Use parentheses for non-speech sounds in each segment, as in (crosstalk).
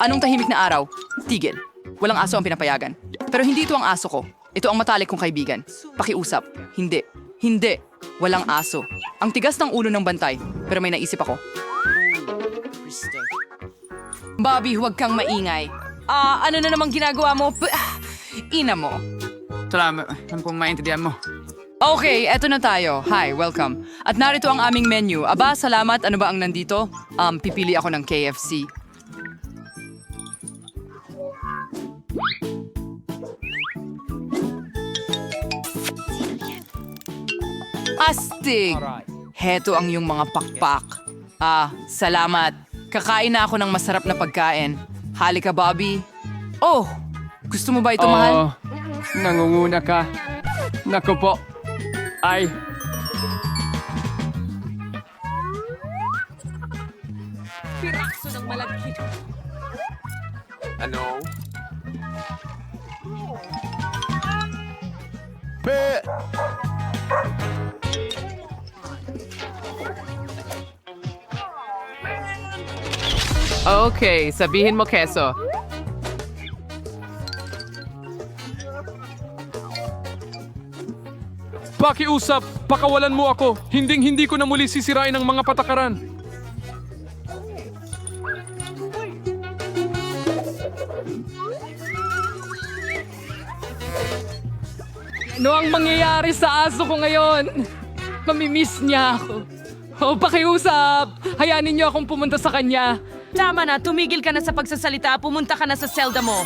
Anong tahimik na araw? Tigil. Walang aso ang pinapayagan. Pero hindi ito ang aso ko. Ito ang matalik kong kaibigan. Pakiusap. Hindi. Hindi. Walang aso. Ang tigas ng ulo ng bantay. Pero may naisip ako. Bobby, huwag kang maingay. Ah, ano na namang ginagawa mo? P- ah, ina mo. Salamat. Alam kong maintindihan mo. Okay, eto na tayo. Hi, welcome. At narito ang aming menu. Aba, salamat. Ano ba ang nandito? Um, pipili ako ng KFC. Astig! Heto ang iyong mga pakpak. Ah, salamat. Kakain na ako ng masarap na pagkain. Halika, Bobby. Oh, gusto mo ba ito, mahal? Oo. Nangunguna ka. Naku po. Ay, Okay, sabihin mo keso. Pakiusap, pakawalan mo ako. Hinding-hindi ko na muli sisirain ang mga patakaran. Ano ang mangyayari sa aso ko ngayon? Mamimiss niya ako. (laughs) Oh, pakiusap! Hayanin niyo akong pumunta sa kanya. Tama na, tumigil ka na sa pagsasalita, pumunta ka na sa selda mo.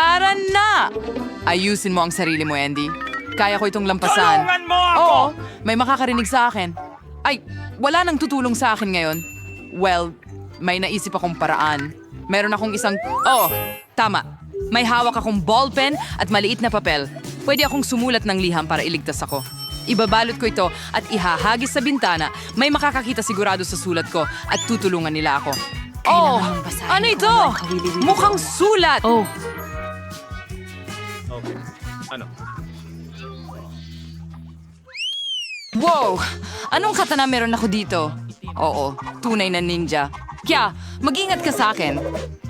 Aran na! Ayusin mo ang sarili mo, Andy. Kaya ko itong lampasan. Tulungan mo ako! Oo, may makakarinig sa akin. Ay, wala nang tutulong sa akin ngayon. Well, may naisip akong paraan. Meron akong isang... Oh, tama. May hawak akong ballpen at maliit na papel. Pwede akong sumulat ng liham para iligtas ako. Ibabalot ko ito at ihahagis sa bintana. May makakakita sigurado sa sulat ko at tutulungan nila ako. oh, ano ito? Mukhang sulat! Oh, Wow! Anong katana meron ako dito? Oo, tunay na ninja. Kya, mag-ingat ka sa akin.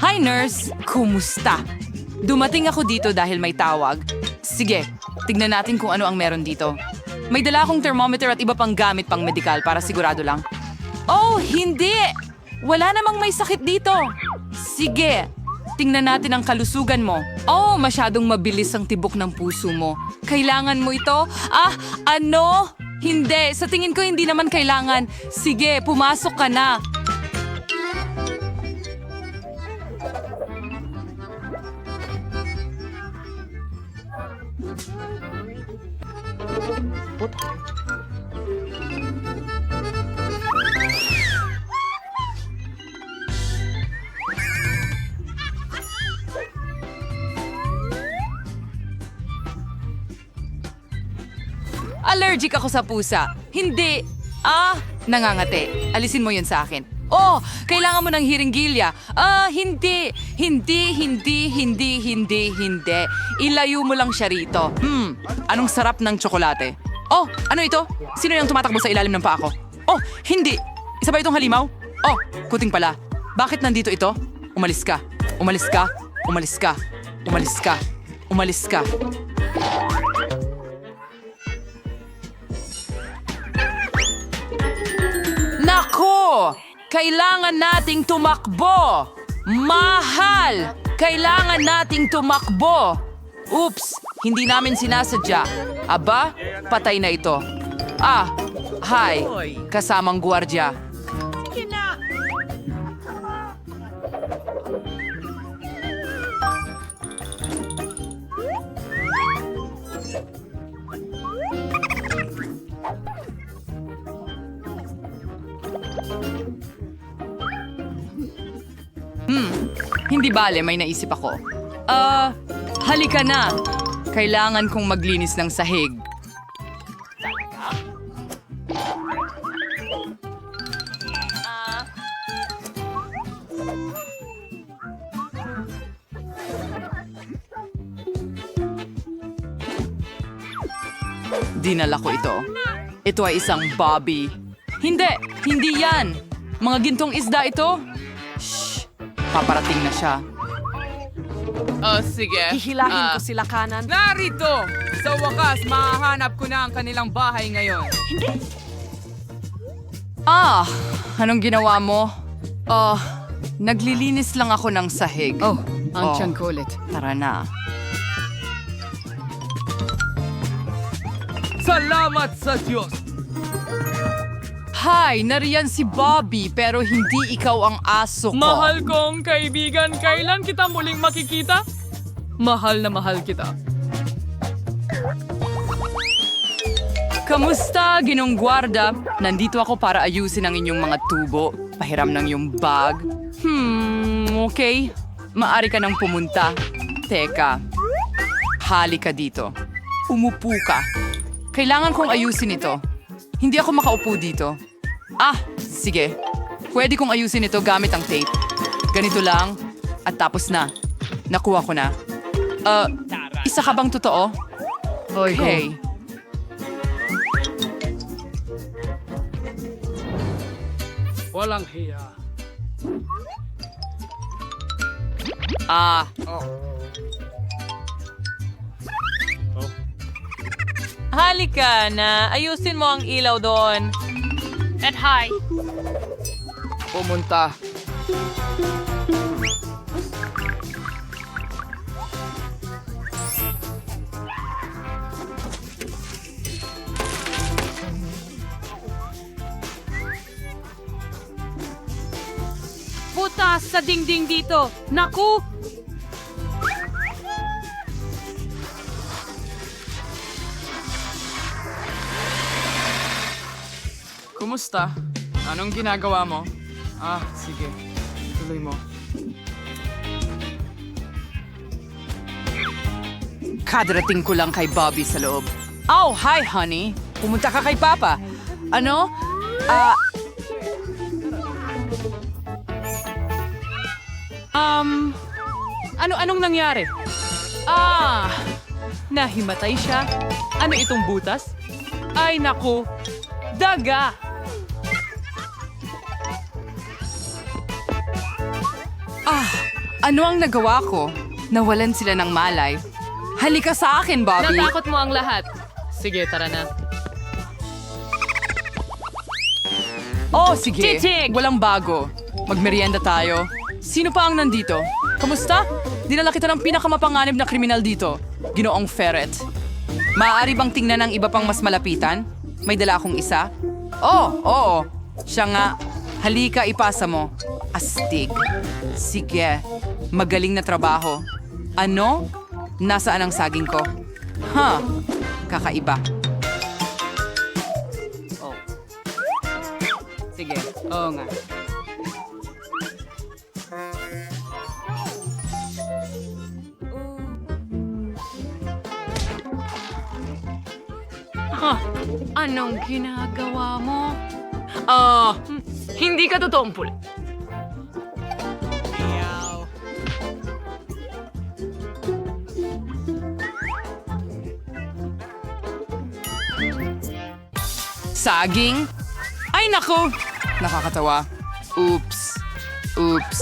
Hi, nurse! Kumusta? Dumating ako dito dahil may tawag. Sige, tignan natin kung ano ang meron dito. May dala akong thermometer at iba pang gamit pang medikal para sigurado lang. Oh, hindi! Wala namang may sakit dito. Sige, tingnan natin ang kalusugan mo. Oh, masyadong mabilis ang tibok ng puso mo. Kailangan mo ito? Ah, ano? Hindi, sa tingin ko hindi naman kailangan. Sige, pumasok ka na. Allergic ako sa pusa. Hindi. Ah, nangangate. Alisin mo yun sa akin. Oh, kailangan mo ng hiringgilya. Ah, hindi. Hindi, hindi, hindi, hindi, hindi. Ilayo mo lang siya rito. Hmm, anong sarap ng tsokolate. Oh, ano ito? Sino yung tumatakbo sa ilalim ng paa ko? Oh, hindi. Isa ba itong halimaw? Oh, kuting pala. Bakit nandito ito? Umalis ka. Umalis ka. Umalis ka. Umalis ka. Umalis ka. Nako! Kailangan nating tumakbo! Mahal! Kailangan nating tumakbo! Oops! Hindi namin sinasadya. Aba, patay na ito. Ah, hi. Kasamang gwardya. Hindi bale, may naisip ako. Ah, halika na. Kailangan kong maglinis ng sahig. Dinala ko ito. Ito ay isang Bobby. Hindi! Hindi yan! Mga gintong isda ito? Paparating na siya. Oh, sige. Hihilahin ko sila kanan. Narito! Sa wakas, mahahanap ko na ang kanilang bahay ngayon. Ah! Anong ginawa mo? Oh, naglilinis lang ako ng sahig. Oh, ang Oh. tiyan ko ulit. Tara na. Salamat sa Diyos! Hi! Nariyan si Bobby pero hindi ikaw ang aso ko. Mahal kong kaibigan, kailan kita muling makikita? Mahal na mahal kita. Kamusta, ginong gwarda? Nandito ako para ayusin ang inyong mga tubo. Pahiram ng iyong bag. Hmm, okay. Maari ka nang pumunta. Teka. Hali ka dito. Umupo ka. Kailangan kong ayusin ito. Hindi ako makaupo dito. Ah, sige. Pwede kong ayusin ito gamit ang tape. Ganito lang. At tapos na. Nakuha ko na. Uh, isa ka bang totoo? Okay. Walang hiya. Ah. Halika na, ayusin mo ang ilaw doon. At hi. Pumunta. Butas sa dingding dito. Naku! Kumusta? Anong ginagawa mo? Ah, sige. Tuloy mo. Kadarating ko lang kay Bobby sa loob. Oh, hi, honey. Pumunta ka kay Papa. Ano? Ah... Um, ano-anong nangyari? Ah, nahimatay siya. Ano itong butas? Ay naku, daga! Ano ang nagawa ko? Nawalan sila ng malay. Halika sa akin, Bobby. Natakot mo ang lahat. Sige, tara na. Oh, sige. Titig! Walang bago. Magmerienda tayo. Sino pa ang nandito? Kamusta? Dinala kita ng pinakamapanganib na kriminal dito. Ginoong Ferret. Maaari bang tingnan ng iba pang mas malapitan? May dala akong isa? Oh, oo. Siya nga. Halika, ipasa mo. Astig. Sige. Magaling na trabaho. Ano? Nasaan ang saging ko? Ha? Kakaiba. Sige. Oo nga. Anong ginagawa mo? Ah, hindi ka totoong puli. Saging? Ay nako! Nakakatawa. Oops. Oops.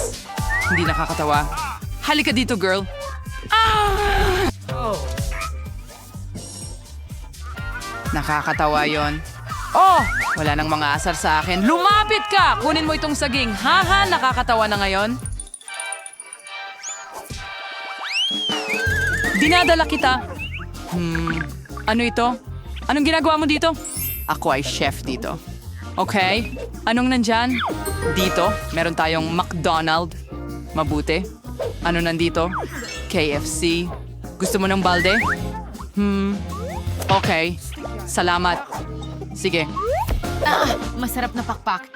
Hindi nakakatawa. Halika dito, girl. Ah! Nakakatawa yon. Oh! Wala nang mga asar sa akin. Lumapit ka! Kunin mo itong saging. Haha, nakakatawa na ngayon. Dinadala kita. Hmm, ano ito? Anong ginagawa mo dito? Ako ay chef dito. Okay, anong nandyan? Dito, meron tayong McDonald. Mabuti. Ano nandito? KFC. Gusto mo ng balde? Hmm, okay. Salamat. Sige. Masarap na pakpak.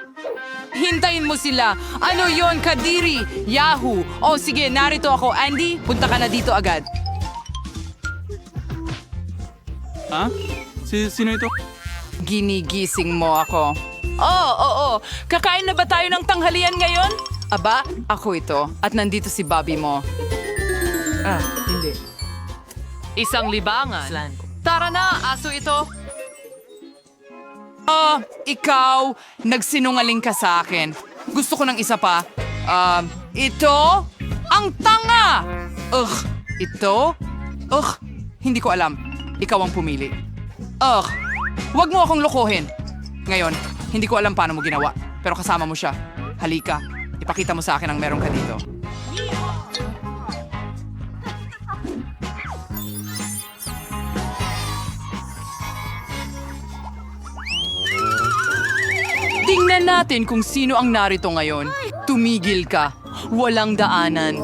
Hintayin mo sila. Ano yon Kadiri? Yahoo! O sige, narito ako. Andy, punta ka na dito agad. Ha? Si, sino ito? Ginigising mo ako. Oo, oo. Kakain na ba tayo ng tanghalian ngayon? Aba, ako ito. At nandito si Bobby mo. Ah, hindi. Isang libangan. Tara na, aso ito. Ah, ikaw, nagsinungaling ka sa akin. Gusto ko ng isa pa. Um, ito, ang tanga! Ugh, ito? Ugh, hindi ko alam. Ikaw ang pumili. Ugh, wag mo akong lokohin. Ngayon, hindi ko alam paano mo ginawa. Pero kasama mo siya. Halika, ipakita mo sa akin ang meron ka dito. Tingnan natin kung sino ang narito ngayon. Tumigil ka. Walang daanan.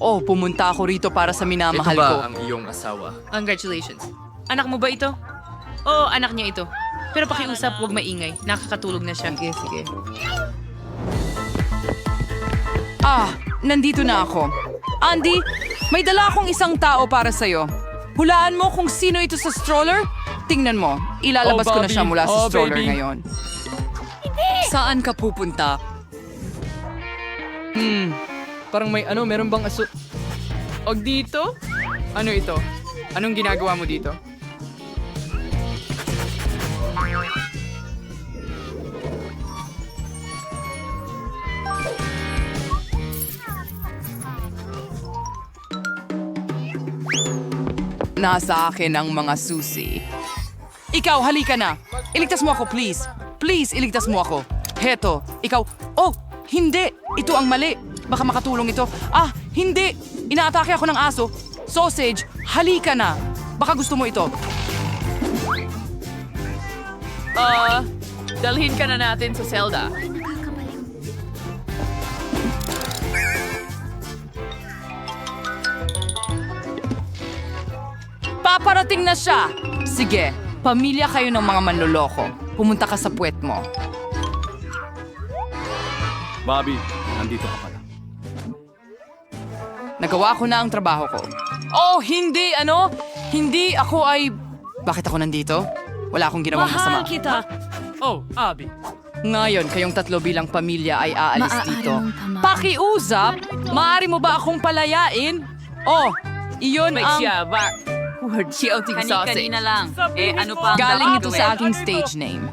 Oh, pumunta ako rito para sa minamahal ko. iyong asawa? Congratulations. Anak mo ba ito? Oo, anak niya ito. Pero pakiusap, huwag maingay. Nakakatulog na siya. Sige, sige. Ah, nandito na ako. Andy, may dala akong isang tao para sa'yo. Hulaan mo kung sino ito sa stroller? Tingnan mo, ilalabas Oh, ko na siya mula sa Oh, stroller baby. ngayon. Saan ka pupunta? Hmm, parang may ano, meron bang aso... O dito? Ano ito? Anong ginagawa mo dito? Nasa akin ang mga susi. Ikaw, halika na. Iligtas mo ako, please. Please, iligtas mo ako. Heto, ikaw. Oh, hindi. Ito ang mali. Baka makatulong ito. Ah, hindi. Inaatake ako ng aso. Sausage, halika na. Baka gusto mo ito. Ah, dalhin ka na natin sa Zelda. Paparating na siya. Sige, pamilya kayo ng mga manloloko. Pumunta ka sa puwet mo. Bobby, nandito ka pala. Nagawa ko na ang trabaho ko. Oh, hindi, ano? Hindi, ako ay... Bakit ako nandito? Wala akong ginawang masama. kita. Oh, Abby. Ngayon, kayong tatlo bilang pamilya ay aalis dito. Pakiusap? Maaari mo ba akong palayain? Oh, iyon ang... ba? Word, shouting sausage. Kani-kanina lang. Eh, ano pa ang Galing ito sa aking stage name.